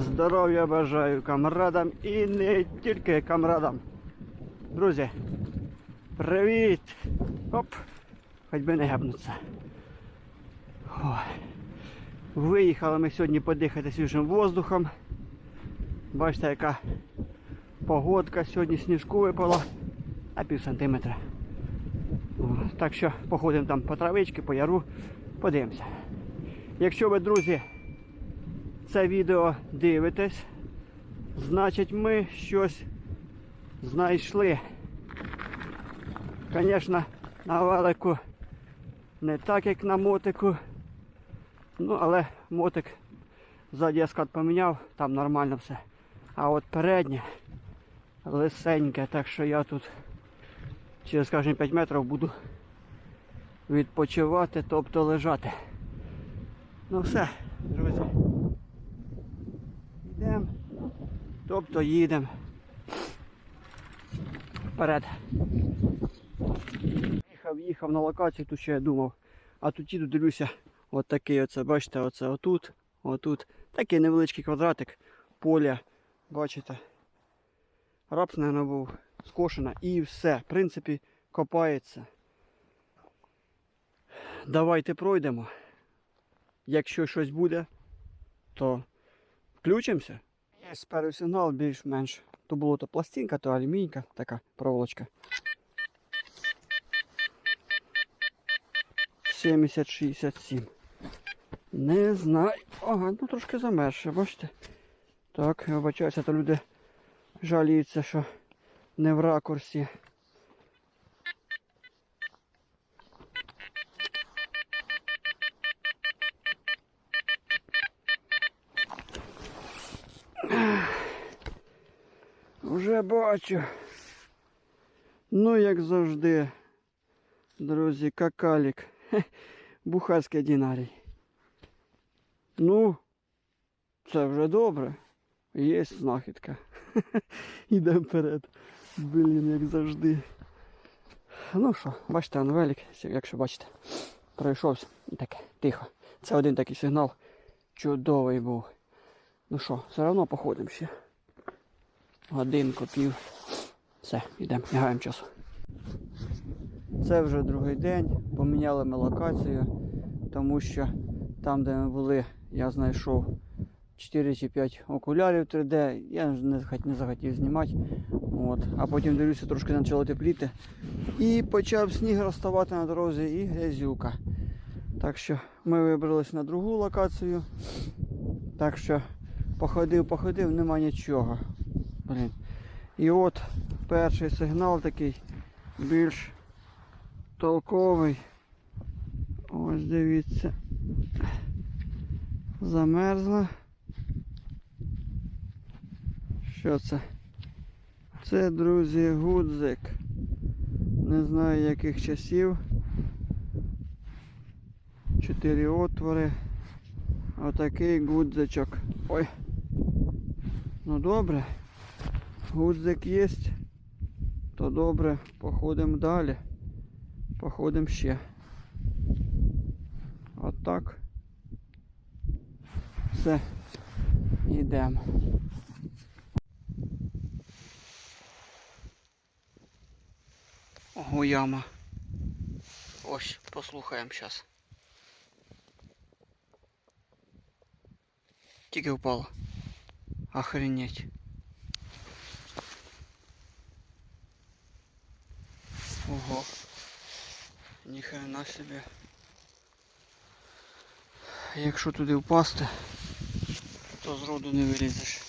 Здоров'я бажаю камрадам і не тільки камрадам. Друзі, привіт! Оп! Хоч би не гепнуться. Виїхали ми сьогодні подихати свіжим воздухом. Бачите, яка погодка сьогодні сніжку випала на пів сантиметра. Так що походимо там по травички, по яру, подивимося. Якщо ви, друзі, це відео дивитесь, значить ми щось знайшли. Звісно, на велику не так, як на мотику. Ну, але мотик ззаді скат поміняв, там нормально все. А от переднє лисеньке, так що я тут через скажімо 5 метрів буду відпочивати, тобто лежати. Ну все, друзі. Йдемо, тобто їдемо. Вперед. Їхав, їхав на локацію, тут ще я думав. А тут їду, дивлюся, от оце, бачите, оце отут, отут. Такий невеличкий квадратик поля, бачите. Рапс, мабуть, був скошена і все. В принципі, копається. Давайте пройдемо. Якщо щось буде, то включимося. Є спереду сигнал більш-менш. То було то пластинка, то алюмінька, така проволочка. 70-67. Не знаю. Ага, ну трошки замерше, бачите? Так, вибачаюся, то люди жаліються, що не в ракурсі. Вже бачу. Ну, як завжди, друзі, какалік. Бухарський динарій. Ну, це вже добре. Є знахідка. Йдемо вперед. Блін, як завжди. Ну що, бачите, анвелік, якщо бачите, пройшовся. Таке, тихо. Це один такий сигнал. Чудовий був. Ну що, все одно походимо ще. Годинку, пів. Все, йдемо, не часу. Це вже другий день. Поміняли ми локацію, тому що там, де ми були, я знайшов 4 чи 5 окулярів 3D. Я не, не захотів знімати. От. А потім дивлюся, трошки почало тепліти. І почав сніг розставати на дорозі і грязюка. Так що ми вибрались на другу локацію. Так що походив, походив, нема нічого. Блін. І от перший сигнал такий більш толковий. Ось дивіться. Замерзла. Що це? Це, друзі, гудзик. Не знаю яких часів. Чотири отвори. Отакий гудзичок. Ой. Ну добре. Гудзик є. То добре, походимо далі. Походимо ще. Отак. Все. Йдемо. Ого, яма. Ось, послухаємо зараз. Тільки впало. Охренеть. Ого. Ніхрена собі. Якщо туди впасти, то зроду не вилізеш.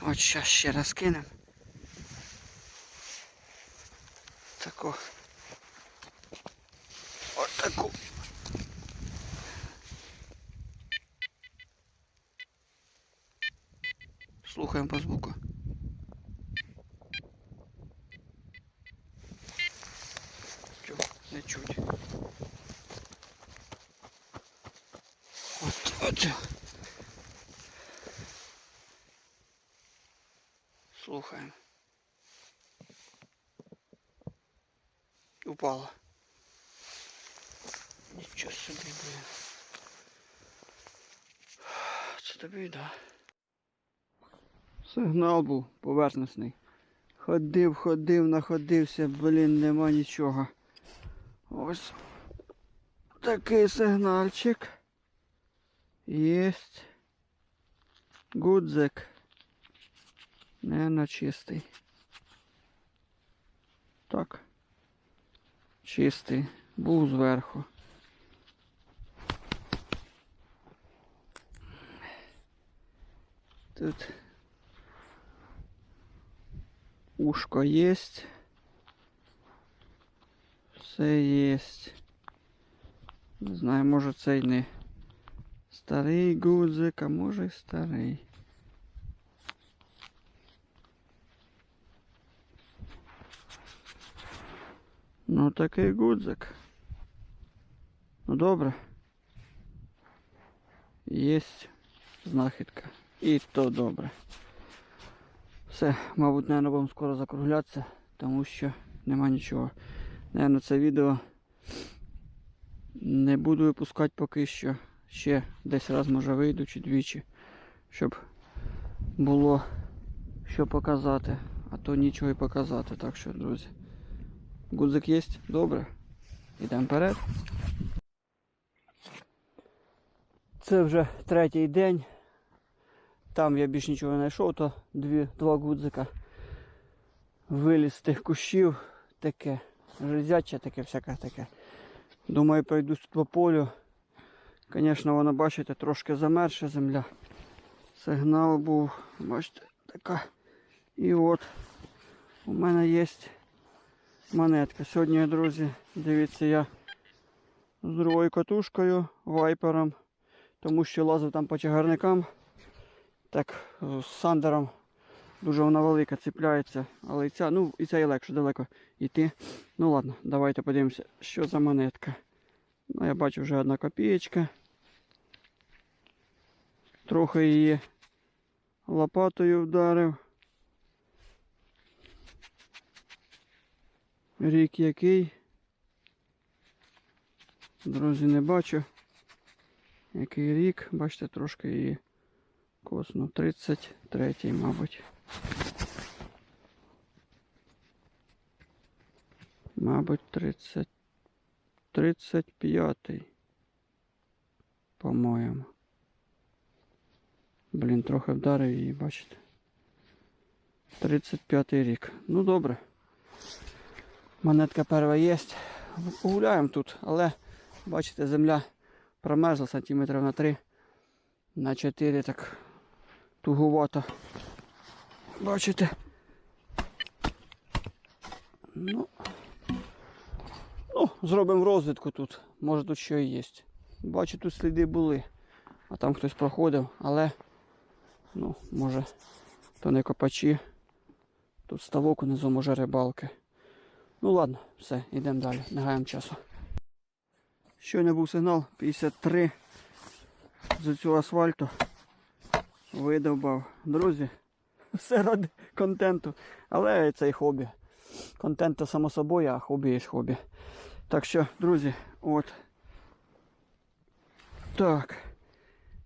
От щас ще раз кинем. Таку. От таку. Слухаємо по звуку. Чу, не чуть. От. Слухаємо. Упала. Нічого собі, блин. тобі, да. Сигнал був поверхностний. Ходив, ходив, находився, блін, нема нічого. Ось такий сигнальчик. Єсть. Гудзик. На чистий. Так. Чистий. Був зверху. Тут ушко есть. Все есть. Не знаю, може цей не старий гудзик, а може й старий. Ну такий гудзик. Ну добре. Єсть знахідка. І то добре. Все, мабуть, наверное, будемо скоро закруглятися, тому що нема нічого. Наверно, це відео не буду випускати поки що. Ще десь раз може вийду чи двічі, щоб було що показати. А то нічого і показати. Так що, друзі. Гудзик є? Добре. Йдемо вперед. Це вже третій день. Там я більш нічого не знайшов, то дві, два гудзика. Виліз з тих кущів, таке, железяче таке, всяке таке. Думаю, пройдусь по полю. Звісно, воно, бачите, трошки замерша земля. Сигнал був, бачите, така. І от у мене є монетка. Сьогодні, друзі, дивіться, я з другою катушкою, вайпером, тому що лазив там по чагарникам. Так, з сандером дуже вона велика, ціпляється, але і ця, ну і ця і легше далеко йти. Ну ладно, давайте подивимося, що за монетка. Ну, я бачу вже одна копієчка. Трохи її лопатою вдарив. Рік який. Друзі, не бачу. Який рік, бачите, трошки її косно. 33-й, мабуть. Мабуть, 30. 35-й. По-моєму. Блін, трохи вдарив її, бачите. 35-й рік. Ну добре. Монетка перша є. Погуляємо тут, але бачите, земля промерзла сантиметрів на 3, на 4 так туговато. Бачите? Ну, ну, зробимо розвідку тут. Може тут що і є. Бачу, тут сліди були. А там хтось проходив, але ну, може, то не копачі. Тут ставок унизу, може рибалки. Ну ладно, все, йдемо далі, не гаємо часу. Щойно був сигнал 53 з цього асфальту. Видовбав. Друзі, все ради контенту. Але це і хобі. Контент то само собою, а хобі є хобі. Так що, друзі, от. Так.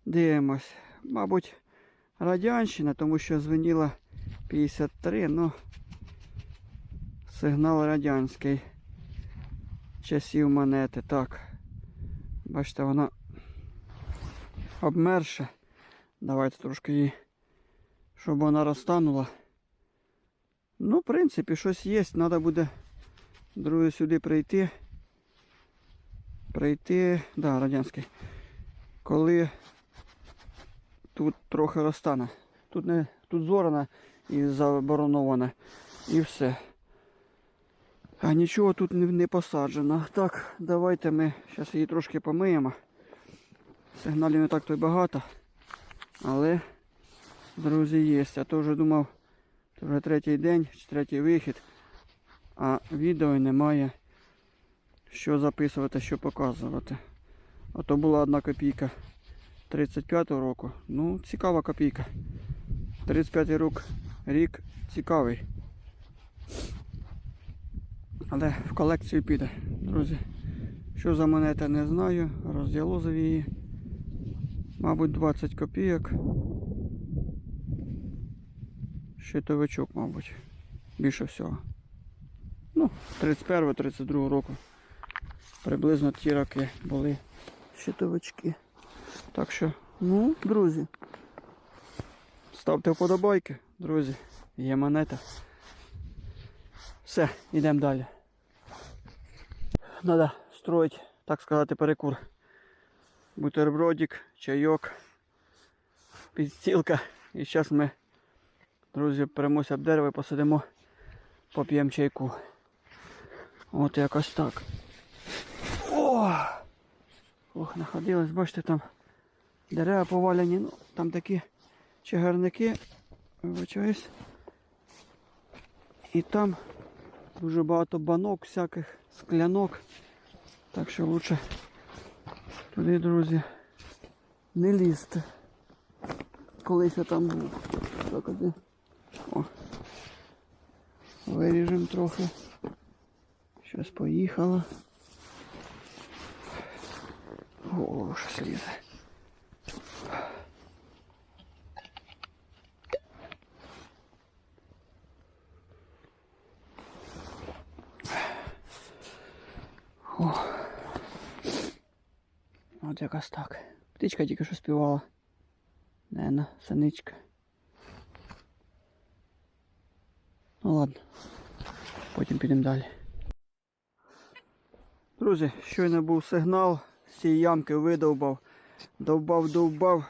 Дивимось. Мабуть, радянщина, тому що звеніла 53, ну сигнал радянський. Часів монети. Так. Бачите, вона обмерша. Давайте трошки її, щоб вона розтанула. Ну, в принципі, щось є. Треба буде, друзі, сюди прийти. Прийти, да, радянський. Коли тут трохи розтане. Тут не тут зорана і заборонована. І все. А нічого тут не, не посаджено. Так, давайте ми зараз її трошки помиємо. Сигналів не так то й багато. Але, друзі, є. Я то вже думав, це вже третій день, чи третій вихід. А відео немає що записувати, що показувати. А то була одна копійка 35-го року. Ну, цікава копійка. 35-й рік, рік цікавий. Але в колекцію піде, друзі. Що за монета, не знаю. Розділозив її. Мабуть, 20 копійок. Щитовичок, мабуть. Більше всього. Ну, 31-32 року. Приблизно ті роки були щитовички. Так що, ну, друзі. Ставте вподобайки, друзі. Є монета. Все, йдемо далі. Надо строить, так сказати, перекур. Бутербродик, чайок, підстілка. І зараз ми, друзі, перемося об дерево і посидимо, поп'ємо чайку. От якось так. О! Ох, находилось, бачите, там дерева повалені, ну, там такі чагарники, вибачаюсь. І там дуже багато банок, всяких склянок. Так що лучше туди, друзі, не лізти. Колись я там був. Так. О. Виріжемо трохи. Щось поїхало. О, щось лізе. О. От якось так. Птичка тільки що співала. Нена, саничка. Ну ладно. Потім підемо далі. Друзі, щойно був сигнал, з цієї ямки видовбав, довбав, довбав.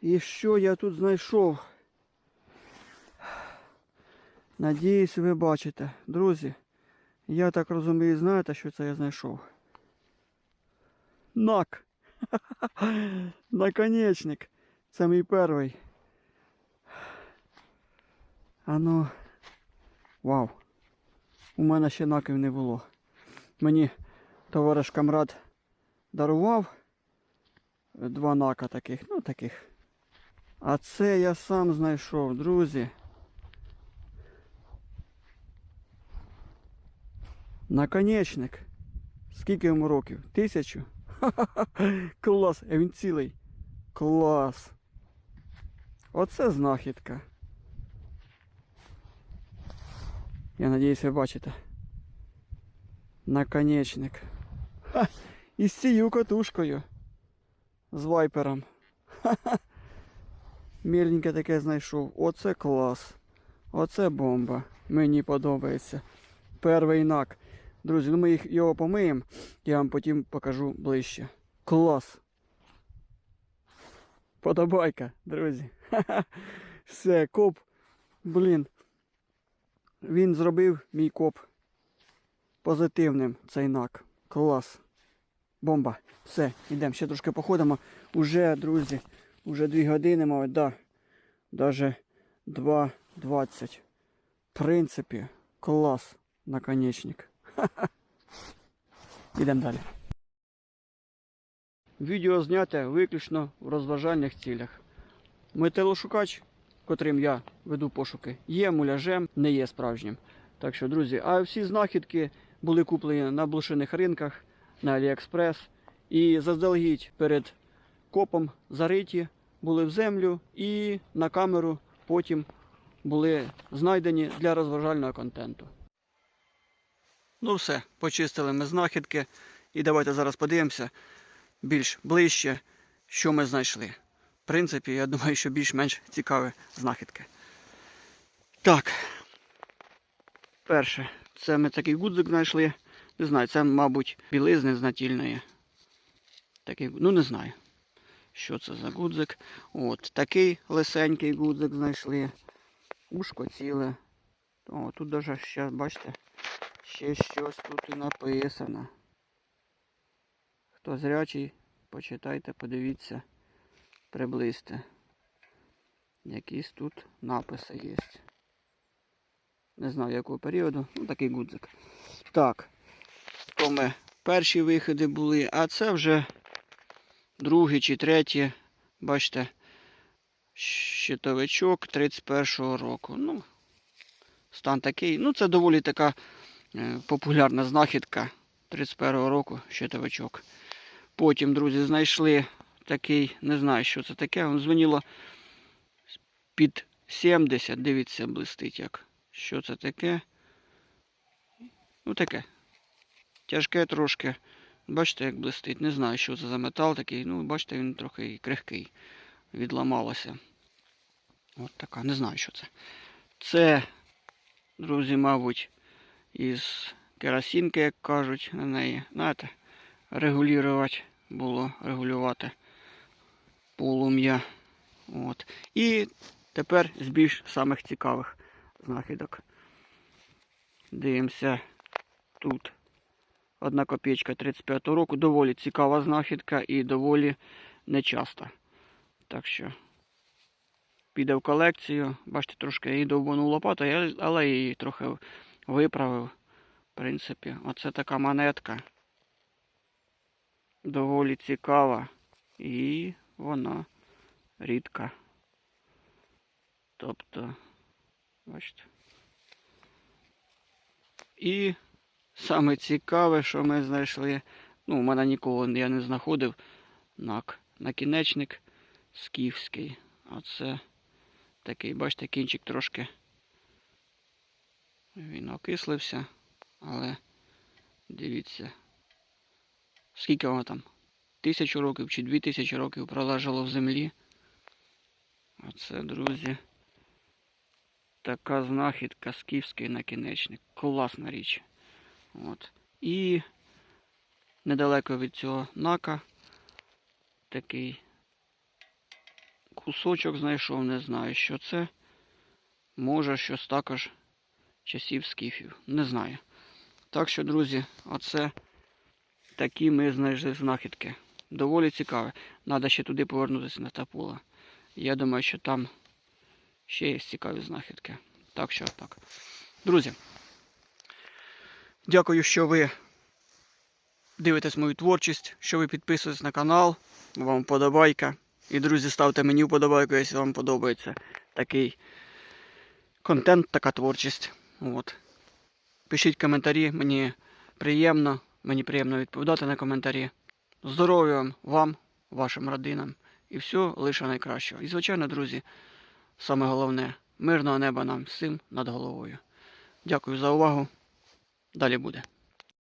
І що я тут знайшов? Надіюсь, ви бачите. Друзі, я так розумію, знаєте, що це я знайшов? Нак. Наконечник. Це мій перший. А ну. Вау. У мене ще наків не було. Мені товариш камрад дарував два нака таких, ну таких. А це я сам знайшов, друзі. Наконечник. Скільки йому років? Тисячу? Клас, він цілий. Клас. Оце знахідка. Я надіюсь, ви бачите. Наконечник. І з цією катушкою. З вайпером. Ха-ха. Міленьке таке знайшов. Оце клас. Оце бомба. Мені подобається. Перший нак. Друзі, ну ми їх його помиємо, я вам потім покажу ближче. Клас. Подобайка, друзі. Ха-ха. Все, коп. Блін. Він зробив мій коп позитивним цей нак. Клас. Бомба. Все, йдемо, ще трошки походимо. Уже, друзі, уже 2 години, мабуть, да. Даже 2.20. В принципі, клас. Наконечник. Йдемо далі. Відео зняте виключно в розважальних цілях. Металошукач, котрим я веду пошуки, є муляжем, не є справжнім. Так що, друзі, а всі знахідки були куплені на блошиних ринках, на Аліекспрес. І заздалегідь перед копом зариті були в землю і на камеру потім були знайдені для розважального контенту. Ну все, почистили ми знахідки. І давайте зараз подивимося більш ближче, що ми знайшли. В принципі, я думаю, що більш-менш цікаві знахідки. Так. Перше, це ми такий гудзик знайшли. Не знаю, це, мабуть, білизни з натільної. Такий, ну не знаю, що це за гудзик. От, такий лисенький гудзик знайшли. Ушко ціле. О, тут навіть ще, бачите, ще щось тут і написано. Хто зрячий, почитайте, подивіться, приблизьте. Якісь тут написи є. Не знаю якого періоду, ну такий гудзик. Так, то ми перші виходи були, а це вже другий чи третій, бачите, щитовичок 31-го року. Ну, стан такий. Ну, це доволі така популярна знахідка 31-го року щитовичок. Потім, друзі, знайшли такий, не знаю, що це таке. Воно дзвонило під 70, дивіться, блистить як. Що це таке? Ну таке. Тяжке трошки. Бачите, як блистить. Не знаю, що це за метал такий. Ну, бачите, він трохи крихкий. Відламалося. От така, не знаю, що це. Це, друзі, мабуть, із керосинки, як кажуть, на неї. Знаєте, регулювати було, регулювати полум'я. І тепер з більш самих цікавих знахідок. Дивимося тут. Одна копійка 35 року. Доволі цікава знахідка і доволі нечаста. Так що піде в колекцію. Бачите, трошки її довбанув лопатою, але її трохи виправив. В принципі, оце така монетка. Доволі цікава. І вона рідка. Тобто, бачите. І саме цікаве, що ми знайшли. Ну, у мене ніколи я не знаходив нак, накінечник скіфський. А це такий, бачите, кінчик трошки. Він окислився, але дивіться, скільки воно там? Тисячу років чи дві тисячі років пролежало в землі. Оце, друзі, така знахідка скіфський накінечник. Класна річ. От. І недалеко від цього нака такий кусочок знайшов, не знаю, що це. Може щось також часів скіфів. Не знаю. Так що, друзі, оце такі ми знайшли знахідки. Доволі цікаве. Треба ще туди повернутися на Тапула. Я думаю, що там ще є цікаві знахідки. Так що так. Друзі, дякую, що ви дивитесь мою творчість, що ви підписуєтесь на канал. Вам подобайка. І, друзі, ставте мені вподобайку, якщо вам подобається такий контент, така творчість. От. Пишіть коментарі, мені приємно, мені приємно відповідати на коментарі. Здоров'я вам, вашим родинам і все лише найкращого. І, звичайно, друзі, саме головне мирного неба нам всім над головою. Дякую за увагу. Далі буде.